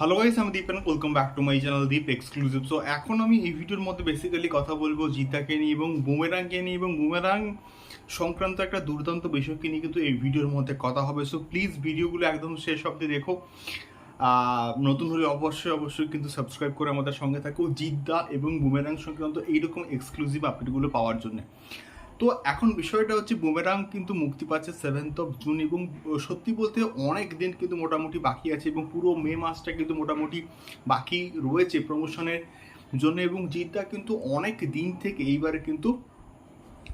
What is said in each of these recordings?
Hello guys আমি Deep and welcome back to my channel Deep exclusive so এখন আমি এই ভিডিওর মধ্যে বেসিক্যালি কথা বলব জিতাকে নিয়ে এবং বুমেরাংকে নিয়ে এবং বুমেরাং সংক্রান্ত একটা দুর্দান্ত বিষয়কে নিয়ে কিন্তু এই ভিডিওর মধ্যে কথা হবে। সো প্লিজ ভিডিওগুলো একদম শেষ অব্দি দেখো। নতুন হলে অবশ্যই অবশ্যই কিন্তু সাবস্ক্রাইব করে আমাদের সঙ্গে থাকো। জিদ্দা এবং বুমেরাং সংক্রান্ত এইরকম এক্সক্লুসিভ আপডেটগুলো পাওয়ার জন্য। তো এখন বিষয়টা হচ্ছে বুমেরাং কিন্তু মুক্তি পাচ্ছে সেভেন্থ অফ জুন এবং সত্যি বলতে অনেক দিন কিন্তু মোটামুটি বাকি আছে এবং পুরো মে মাসটা কিন্তু মোটামুটি বাকি রয়েছে প্রমোশনের জন্য এবং জিদ্দা কিন্তু অনেক দিন থেকে এইবারে কিন্তু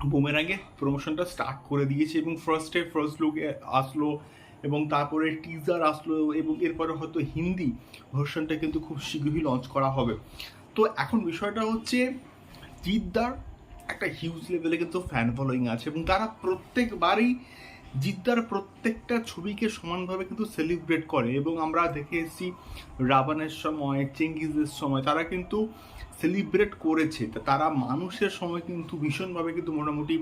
বুমেরাঙের প্রমোশনটা স্টার্ট করে দিয়েছে এবং ফার্স্টে ফার্স্ট লুকে আসলো এবং তারপরে টিজার আসলো এবং এরপরে হয়তো হিন্দি ভার্সনটা কিন্তু খুব শীঘ্রই লঞ্চ করা হবে। তো এখন বিষয়টা হচ্ছে জিদ্দার একটা হিউজ লেভেলে কিন্তু ফ্যান ফলোয়িং আছে এবং তারা প্রত্যেকবারই জিদ্দার প্রত্যেকটা ছবিকে সমানভাবে কিন্তু সেলিব্রেট করে এবং আমরা দেখে এসেছি রাবানের সময়, চেঙ্গিজের সময়, তারা কিন্তু সেলিব্রেট করেছে। তারা মানুষের সময় কিন্তু ভীষণভাবে কিন্তু মোটামুটি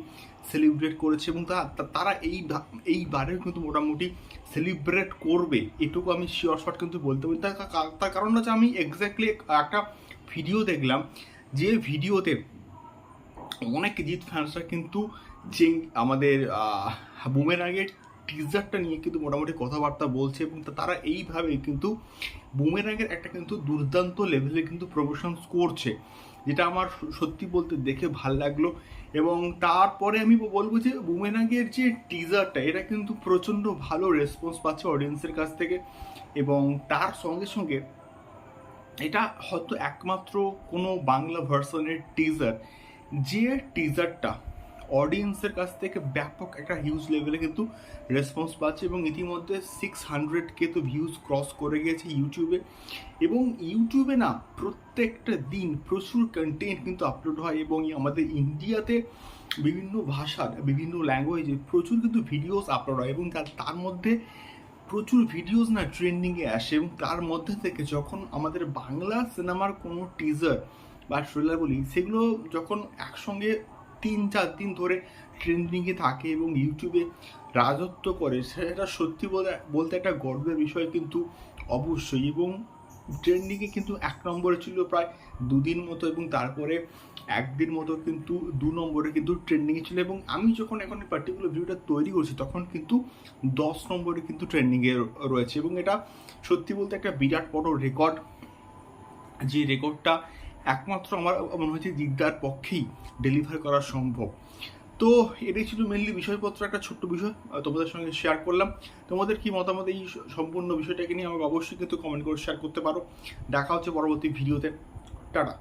সেলিব্রেট করেছে এবং তারা এই এইবারেও কিন্তু মোটামুটি সেলিব্রেট করবে, এটুকু আমি শিওর শট কিন্তু বলতে পারি। তার কারণ হচ্ছে আমি এক্স্যাক্টলি একটা ভিডিও দেখলাম যে ভিডিওতে অনেক জিৎ ফ্যান্সরা কিন্তু যে আমাদের বুমের আগের টিজারটা নিয়ে কিন্তু মোটামুটি কথাবার্তা বলছে এবং তারা এইভাবে কিন্তু বুমের আগের একটা কিন্তু দুর্দান্ত লেভেলে কিন্তু প্রমোশন করছে, যেটা আমার সত্যি বলতে দেখে ভালো লাগল। এবং তারপরে আমি বলব যে বুমেরাগের যে টিজারটা এটা কিন্তু প্রচণ্ড ভালো রেসপন্স পাচ্ছে অডিয়েন্সের কাছ থেকে এবং তার সঙ্গে সঙ্গে এটা হয়তো একমাত্র কোনো বাংলা ভার্সনের টিজার যে টিজারটা অডিয়েন্সের কাছ থেকে ব্যাপক একটা হিউজ লেভেলে কিন্তু রেসপন্স পাচ্ছে এবং ইতিমধ্যে সিক্স হান্ড্রেড কে তো ভিউজ ক্রস করে গেছে ইউটিউবে এবং ইউটিউবে না প্রত্যেকটা দিন প্রচুর কন্টেন্ট কিন্তু আপলোড হয় এবং আমাদের ইন্ডিয়াতে বিভিন্ন ভাষার, বিভিন্ন ল্যাঙ্গুয়েজে প্রচুর কিন্তু ভিডিওস আপলোড হয় এবং তার মধ্যে প্রচুর ভিডিওস না ট্রেন্ডিংয়ে আসে এবং তার মধ্যে থেকে যখন আমাদের বাংলা সিনেমার কোনো টিজার বা ট্রেলার বলি, সেগুলো যখন একসঙ্গে তিন, চার দিন ধরে ট্রেন্ডিংয়ে থাকে এবং ইউটিউবে রাজত্ব করে, সেটা সত্যি বলতে বলতে একটা গর্বের বিষয় কিন্তু অবশ্যই এবং ট্রেন্ডিংয়ে কিন্তু এক নম্বরে ছিল প্রায় দুদিন মতো এবং তারপরে একদিন মতো কিন্তু দু নম্বরে কিন্তু ট্রেন্ডিংয়ে ছিল এবং আমি যখন এখন এই পার্টিকুলার ভিডিওটা তৈরি করছি, তখন কিন্তু দশ নম্বরে কিন্তু ট্রেন্ডিংয়ে রয়েছে এবং এটা সত্যি বলতে একটা বিরাট বড় রেকর্ড যে রেকর্ডটা একমাত্র আমার, মনে হচ্ছে দিকদার পক্ষেই ডেলিভার করা সম্ভব। তো এটাই ছিল মেনলি বিষয়পত্র, একটা ছোট্ট বিষয় তোমাদের সঙ্গে শেয়ার করলাম। তোমাদের কি মতামত এই সম্পূর্ণ বিষয়টাকে নিয়ে আমাকে অবশ্যই কিন্তু কমেন্ট করে শেয়ার করতে পারো। দেখা হচ্ছে পরবর্তী ভিডিওতে টাটা।